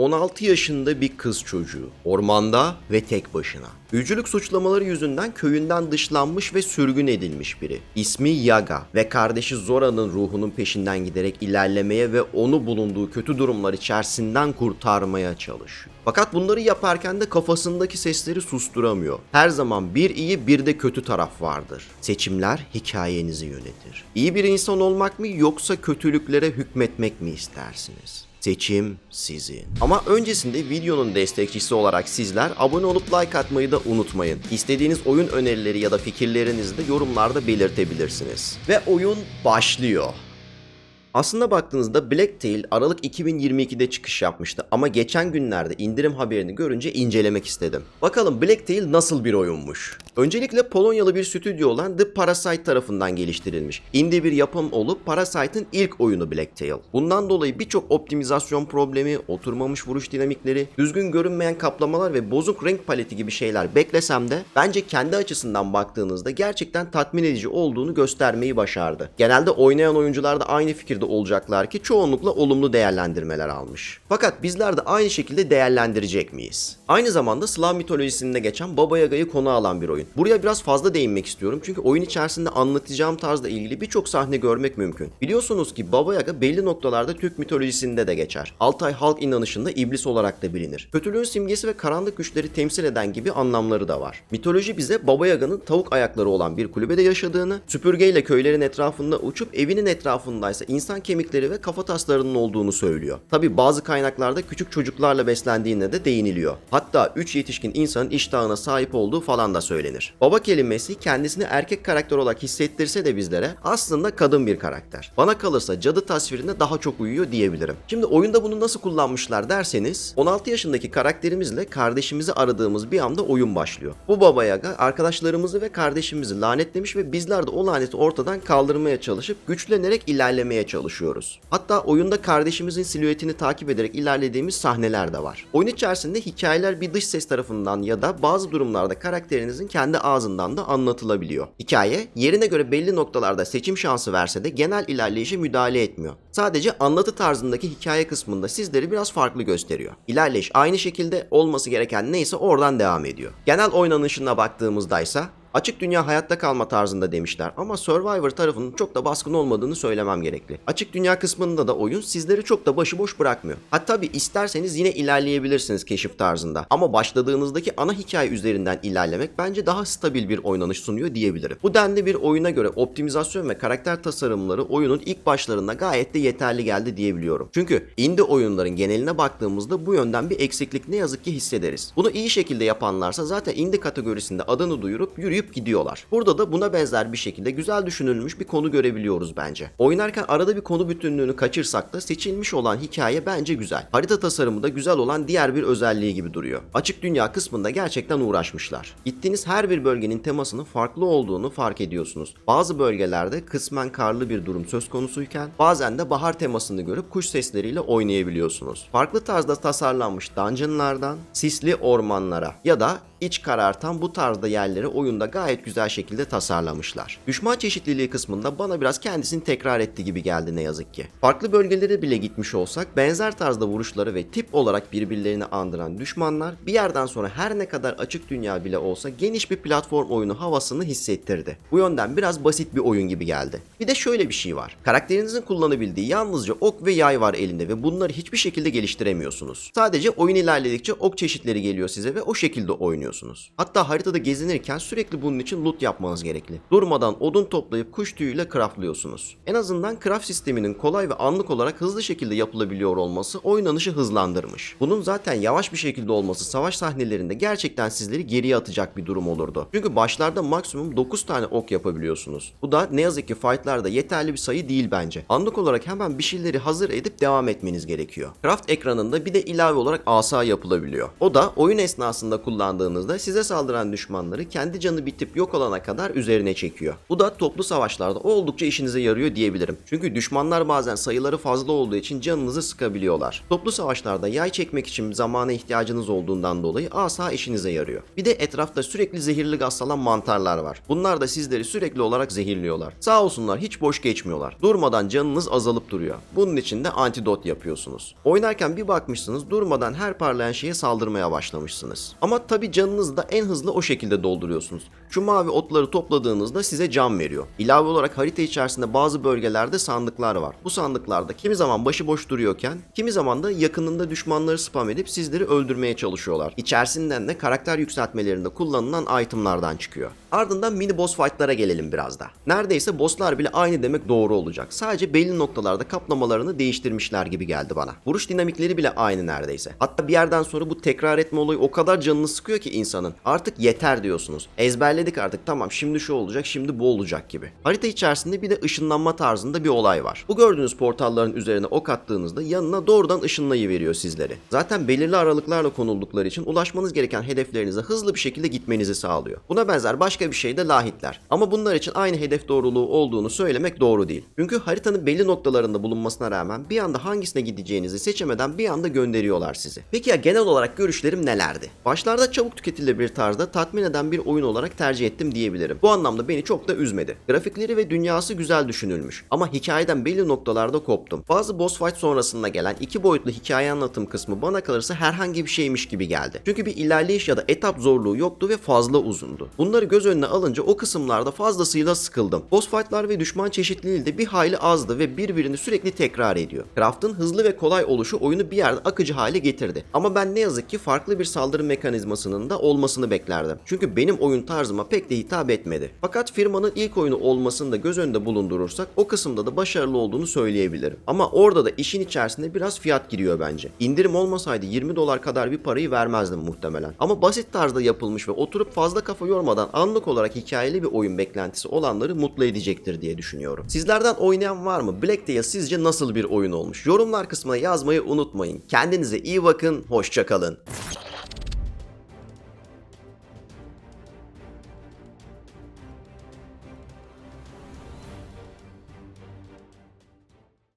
16 yaşında bir kız çocuğu. Ormanda ve tek başına. Büyücülük suçlamaları yüzünden köyünden dışlanmış ve sürgün edilmiş biri. İsmi Yaga ve kardeşi Zora'nın ruhunun peşinden giderek ilerlemeye ve onu bulunduğu kötü durumlar içerisinden kurtarmaya çalışıyor. Fakat bunları yaparken de kafasındaki sesleri susturamıyor. Her zaman bir iyi bir de kötü taraf vardır. Seçimler hikayenizi yönetir. İyi bir insan olmak mı yoksa kötülüklere hükmetmek mi istersiniz? Seçim sizin. Ama öncesinde videonun destekçisi olarak sizler abone olup like atmayı da unutmayın. İstediğiniz oyun önerileri ya da fikirlerinizi de yorumlarda belirtebilirsiniz. Ve oyun başlıyor. Aslında baktığınızda Blacktail Aralık 2022'de çıkış yapmıştı ama geçen günlerde indirim haberini görünce incelemek istedim. Bakalım Blacktail nasıl bir oyunmuş? Öncelikle Polonyalı bir stüdyo olan The Parasite tarafından geliştirilmiş. Indie bir yapım olup Parasite'ın ilk oyunu Blacktail. Bundan dolayı birçok optimizasyon problemi, oturmamış vuruş dinamikleri, düzgün görünmeyen kaplamalar ve bozuk renk paleti gibi şeyler beklesem de bence kendi açısından baktığınızda gerçekten tatmin edici olduğunu göstermeyi başardı. Genelde oynayan oyuncular da aynı fikirde olacaklar ki çoğunlukla olumlu değerlendirmeler almış. Fakat bizler de aynı şekilde değerlendirecek miyiz? Aynı zamanda Slav mitolojisinde geçen Baba Yaga'yı konu alan bir oyun. Buraya biraz fazla değinmek istiyorum çünkü oyun içerisinde anlatacağım tarzla ilgili birçok sahne görmek mümkün. Biliyorsunuz ki Baba Yaga belli noktalarda Türk mitolojisinde de geçer. Altay halk inanışında iblis olarak da bilinir. Kötülüğün simgesi ve karanlık güçleri temsil eden gibi anlamları da var. Mitoloji bize Baba Yaga'nın tavuk ayakları olan bir kulübede yaşadığını, süpürgeyle köylerin etrafında uçup evinin etrafındaysa insan kemikleri ve kafa taslarının olduğunu söylüyor. Tabi bazı kaynaklarda küçük çocuklarla beslendiğine de değiniliyor. Hatta 3 yetişkin insanın iştahına sahip olduğu falan da söylenir. Baba kelimesi kendisini erkek karakter olarak hissettirse de bizlere aslında kadın bir karakter. Bana kalırsa cadı tasvirine daha çok uyuyor diyebilirim. Şimdi oyunda bunu nasıl kullanmışlar derseniz 16 yaşındaki karakterimizle kardeşimizi aradığımız bir anda oyun başlıyor. Bu Baba Yaga arkadaşlarımızı ve kardeşimizi lanetlemiş ve bizler de o laneti ortadan kaldırmaya çalışıp güçlenerek ilerlemeye çalışıyoruz. Hatta oyunda kardeşimizin silüetini takip ederek ilerlediğimiz sahneler de var. Oyun içerisinde hikayeler bir dış ses tarafından ya da bazı durumlarda karakterinizin kendi ağzından da anlatılabiliyor. Hikaye yerine göre belli noktalarda seçim şansı verse de genel ilerleyişe müdahale etmiyor. Sadece anlatı tarzındaki hikaye kısmında sizleri biraz farklı gösteriyor. İlerleyiş aynı şekilde olması gereken neyse oradan devam ediyor. Genel oynanışına baktığımızda ise Açık dünya hayatta kalma tarzında demişler ama Survivor tarafının çok da baskın olmadığını söylemem gerekli. Açık dünya kısmında da oyun sizleri çok da başıboş bırakmıyor. Hatta bir isterseniz yine ilerleyebilirsiniz keşif tarzında. Ama başladığınızdaki ana hikaye üzerinden ilerlemek bence daha stabil bir oynanış sunuyor diyebilirim. Bu denli bir oyuna göre optimizasyon ve karakter tasarımları oyunun ilk başlarında gayet de yeterli geldi diyebiliyorum. Çünkü indie oyunların geneline baktığımızda bu yönden bir eksiklik ne yazık ki hissederiz. Bunu iyi şekilde yapanlarsa zaten indie kategorisinde adını duyurup yürüyüp gidiyorlar. Burada da buna benzer bir şekilde güzel düşünülmüş bir konu görebiliyoruz bence. Oynarken arada bir konu bütünlüğünü kaçırsak da seçilmiş olan hikaye bence güzel. Harita tasarımı da güzel olan diğer bir özelliği gibi duruyor. Açık dünya kısmında gerçekten uğraşmışlar. Gittiğiniz her bir bölgenin temasının farklı olduğunu fark ediyorsunuz. Bazı bölgelerde kısmen karlı bir durum söz konusuyken bazen de bahar temasını görüp kuş sesleriyle oynayabiliyorsunuz. Farklı tarzda tasarlanmış dungeonlardan sisli ormanlara ya da iç karartan bu tarzda yerleri oyunda gayet güzel şekilde tasarlamışlar. Düşman çeşitliliği kısmında bana biraz kendisini tekrar etti gibi geldi ne yazık ki. Farklı bölgelere bile gitmiş olsak benzer tarzda vuruşları ve tip olarak birbirlerini andıran düşmanlar bir yerden sonra her ne kadar açık dünya bile olsa geniş bir platform oyunu havasını hissettirdi. Bu yönden biraz basit bir oyun gibi geldi. Bir de şöyle bir şey var. Karakterinizin kullanabildiği yalnızca ok ve yay var elinde ve bunları hiçbir şekilde geliştiremiyorsunuz. Sadece oyun ilerledikçe ok çeşitleri geliyor size ve o şekilde oynuyorsunuz. Hatta haritada gezinirken sürekli bunun için loot yapmanız gerekli. Durmadan odun toplayıp kuş tüyüyle craftlıyorsunuz. En azından craft sisteminin kolay ve anlık olarak hızlı şekilde yapılabiliyor olması oynanışı hızlandırmış. Bunun zaten yavaş bir şekilde olması savaş sahnelerinde gerçekten sizleri geriye atacak bir durum olurdu. Çünkü başlarda maksimum 9 tane ok yapabiliyorsunuz. Bu da ne yazık ki fightlarda yeterli bir sayı değil bence. Anlık olarak hemen bir şeyleri hazır edip devam etmeniz gerekiyor. Craft ekranında bir de ilave olarak asa yapılabiliyor. O da oyun esnasında kullandığınızda size saldıran düşmanları kendi canı bitip yok olana kadar üzerine çekiyor. Bu da toplu savaşlarda oldukça işinize yarıyor diyebilirim. Çünkü düşmanlar bazen sayıları fazla olduğu için canınızı sıkabiliyorlar. Toplu savaşlarda yay çekmek için zamana ihtiyacınız olduğundan dolayı asa işinize yarıyor. Bir de etrafta sürekli zehirli gaz salan mantarlar var. Bunlar da sizleri sürekli olarak zehirliyorlar. Sağ olsunlar hiç boş geçmiyorlar. Durmadan canınız azalıp duruyor. Bunun için de antidot yapıyorsunuz. Oynarken bir bakmışsınız durmadan her parlayan şeye saldırmaya başlamışsınız. Ama tabi canınızı da en hızlı o şekilde dolduruyorsunuz. Şu mavi otları topladığınızda size can veriyor. İlave olarak harita içerisinde bazı bölgelerde sandıklar var. Bu sandıklarda kimi zaman başıboş duruyorken kimi zaman da yakınında düşmanları spam edip sizleri öldürmeye çalışıyorlar. İçerisinden de karakter yükseltmelerinde kullanılan itemlardan çıkıyor. Ardından mini boss fight'lara gelelim biraz da. Neredeyse bosslar bile aynı demek doğru olacak. Sadece belli noktalarda kaplamalarını değiştirmişler gibi geldi bana. Vuruş dinamikleri bile aynı neredeyse. Hatta bir yerden sonra bu tekrar etme olayı o kadar canını sıkıyor ki insanın. Artık yeter diyorsunuz. Ezberledik artık tamam şimdi şu olacak şimdi bu olacak gibi. Harita içerisinde bir de ışınlanma tarzında bir olay var. Bu gördüğünüz portalların üzerine ok attığınızda yanına doğrudan ışınlayıveriyor sizleri. Zaten belirli aralıklarla konuldukları için ulaşmanız gereken hedeflerinize hızlı bir şekilde gitmenizi sağlıyor. Buna benzer başka bir şey de lahitler. Ama bunlar için aynı hedef doğruluğu olduğunu söylemek doğru değil. Çünkü haritanın belli noktalarında bulunmasına rağmen bir anda hangisine gideceğinizi seçemeden bir anda gönderiyorlar sizi. Peki ya genel olarak görüşlerim nelerdi? Başlarda çabuk tüketilebilir tarzda tatmin eden bir oyun olarak tercih ettim diyebilirim. Bu anlamda beni çok da üzmedi. Grafikleri ve dünyası güzel düşünülmüş. Ama hikayeden belli noktalarda koptum. Bazı boss fight sonrasında gelen iki boyutlu hikaye anlatım kısmı bana kalırsa herhangi bir şeymiş gibi geldi. Çünkü bir ilerleyiş ya da etap zorluğu yoktu ve fazla uzundu. Bunları göz önüne alınca o kısımlarda fazlasıyla sıkıldım. Boss fightlar ve düşman çeşitliliği de bir hayli azdı ve birbirini sürekli tekrar ediyor. Craft'ın hızlı ve kolay oluşu oyunu bir yerde akıcı hale getirdi. Ama ben ne yazık ki farklı bir saldırı mekanizmasının da olmasını beklerdim. Çünkü benim oyun tarzıma pek de hitap etmedi. Fakat firmanın ilk oyunu olmasını da göz önünde bulundurursak o kısımda da başarılı olduğunu söyleyebilirim. Ama orada da işin içerisinde biraz fiyat giriyor bence. İndirim olmasaydı 20 dolar kadar bir parayı vermezdim muhtemelen. Ama basit tarzda yapılmış ve oturup fazla kafa yormadan anlık olarak hikayeli bir oyun beklentisi olanları mutlu edecektir diye düşünüyorum. Sizlerden oynayan var mı? Black Tail sizce nasıl bir oyun olmuş? Yorumlar kısmına yazmayı unutmayın. Kendinize iyi bakın, hoşçakalın.